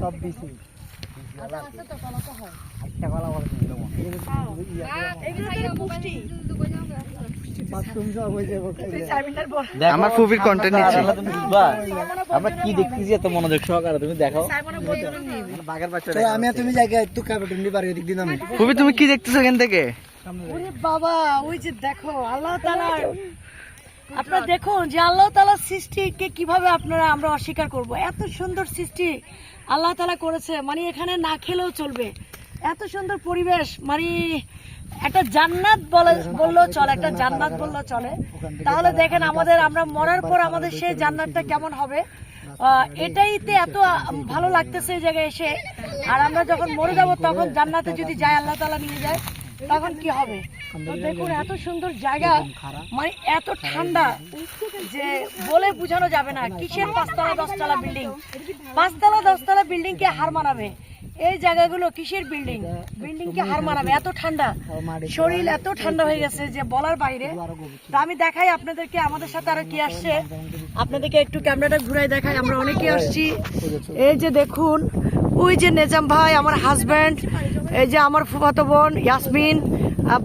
সব দিছি। কলা যাব আমার ফুপির content নিচ্ছি। আমরা কি দেখতেছি এত মনোযোগ সহকারে তুমি দেখো। বাঘের আমি তুমি জায়গায় একটু কাপড় টুন্ডি পারি দিন আমি ফুপি তুমি কি দেখতেছো এখান থেকে? বাবা ওই যে দেখো আল্লাহ আপনারা দেখুন যে আল্লাহ তালার সৃষ্টিকে কীভাবে আপনারা আমরা অস্বীকার করব। এত সুন্দর সৃষ্টি আল্লাহ তালা করেছে। মানে এখানে না খেলেও চলবে। এত সুন্দর পরিবেশ। মানে একটা জান্নাত বলে বললেও চলে একটা জান্নাত বললেও চলে। তাহলে দেখেন আমাদের আমরা মরার পর আমাদের সেই জান্নাতটা কেমন হবে? এটাইতে এত ভালো লাগতেছে এই জায়গায় এসে। আর আমরা যখন মরে যাব তখন জান্নাতে যদি যায় আল্লাহ তালা নিয়ে যায়। তখন কি হবে? দেখুন এত সুন্দর জায়গা মানে এত ঠান্ডা যে বলে বোঝানো যাবে না কিসের পাঁচতলা দশতলা বিল্ডিং পাঁচতলা দশতলা বিল্ডিং কে হার মানাবে? এই জায়গাগুলো কিসের বিল্ডিং বিল্ডিং কে হার মানাবে? এত ঠান্ডা। শরীর এত ঠান্ডা হয়ে গেছে যে বলার বাইরে। তো আমি দেখাই আপনাদেরকে আমাদের সাথে আরও কি আসছে। আপনাদেরকে একটু ক্যামেরাটা ঘুরাই দেখাই আমরা অনেকে আসছি। এই যে দেখুন ওই যে নেজাম ভাই আমার হাজব্যান্ড এই যে আমার ফুফাতো বোন ইয়াসমিন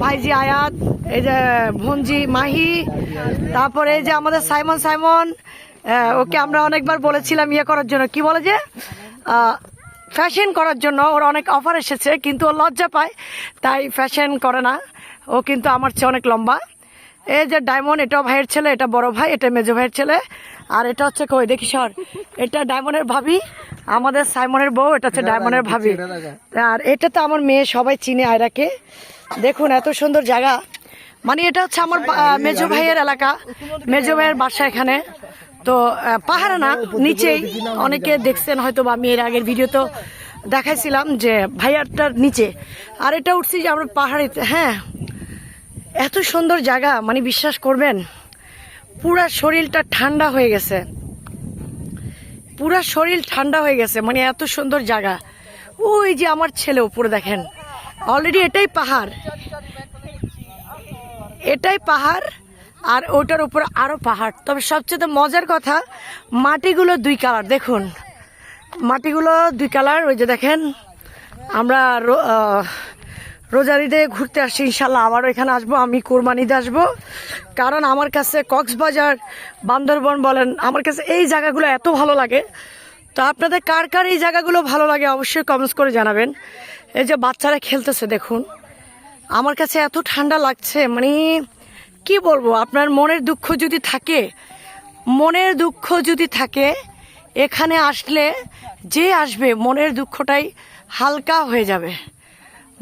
ভাইজি আয়াত, এই যে ভঞ্জি মাহি, তারপরে এই যে আমাদের সাইমন সাইমন ওকে আমরা অনেকবার বলেছিলাম ইয়ে করার জন্য। কি বলে যে? ফ্যাশন করার জন্য। ওর অনেক অফার এসেছে, কিন্তু ও লজ্জা পায়, তাই ফ্যাশন করে না। ও কিন্তু আমার চেয়ে অনেক লম্বা। এই যে ডায়মন্ড এটাও ভাইয়ের ছেলে, এটা বড় ভাই, এটা মেজো ভাইয়ের ছেলে। আর এটা হচ্ছে কই? দেখি সর। এটা ডায়মন্ডের ভাবি। আমাদের সাইমনের বউ এটা হচ্ছে ডায়মন্ডের ভাবি। আর এটা তো আমার মেয়ে সবাই চিনে আয়রাকে। দেখুন এত সুন্দর জায়গা। মানে এটা হচ্ছে আমার মেজো ভাইয়ের এলাকা। মেজো ভাইয়ের বাসা এখানে। তো পাহাড়ে না নিচেই। অনেকে দেখছেন হয়তো বা আমি এর আগের ভিডিও তো দেখাইছিলাম যে ভাইয়ারটার নিচে। আর এটা উঠছি যে আমরা পাহাড়ে হ্যাঁ এত সুন্দর জায়গা মানে বিশ্বাস করবেন পুরা শরীরটা ঠান্ডা হয়ে গেছে। পুরা শরীর ঠান্ডা হয়ে গেছে মানে এত সুন্দর জায়গা। ওই যে আমার ছেলে উপরে দেখেন। অলরেডি এটাই পাহাড়। এটাই পাহাড় আর ওটার উপরে আরও পাহাড়। তবে সবচেয়ে মজার কথা, মাটিগুলো দুই কালার, দেখুন। মাটিগুলো দুই কালার, ওই যে দেখেন, আমরা রো- আহ, রোজারিদে ঘুরতে আসছি ইনশাল্লাহ আবারও এখানে আসব আমি কোরবানিতে আসব। কারণ আমার কাছে কক্সবাজার বান্দরবন বলেন আমার কাছে এই জায়গাগুলো এত ভালো লাগে। তো আপনাদের কার কার এই জায়গাগুলো ভালো লাগে অবশ্যই কমেন্টস করে জানাবেন। এই যে বাচ্চারা খেলতেছে দেখুন। আমার কাছে এত ঠান্ডা লাগছে মানে কি বলব আপনার মনের দুঃখ যদি থাকে মনের দুঃখ যদি থাকে এখানে আসলে যে আসবে মনের দুঃখটাই হালকা হয়ে যাবে।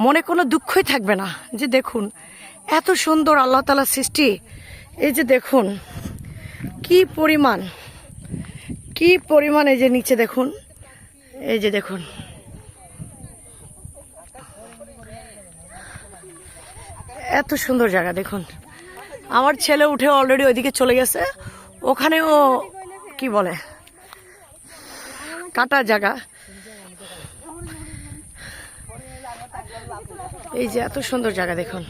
মনে কোনো দুঃখই থাকবে না। যে দেখুন, এত সুন্দর আল্লাহ তালা সৃষ্টি। এই যে দেখুন, কি পরিমাণ কি পরিমাণ এই যে নিচে দেখুন, এই যে দেখুন। এত সুন্দর জায়গা দেখুন। আমার ছেলে উঠে অলরেডি ওইদিকে চলে গেছে। ওখানেও কি বলে, কাটা জায়গা। এই যে এত সুন্দর জায়গা দেখুন।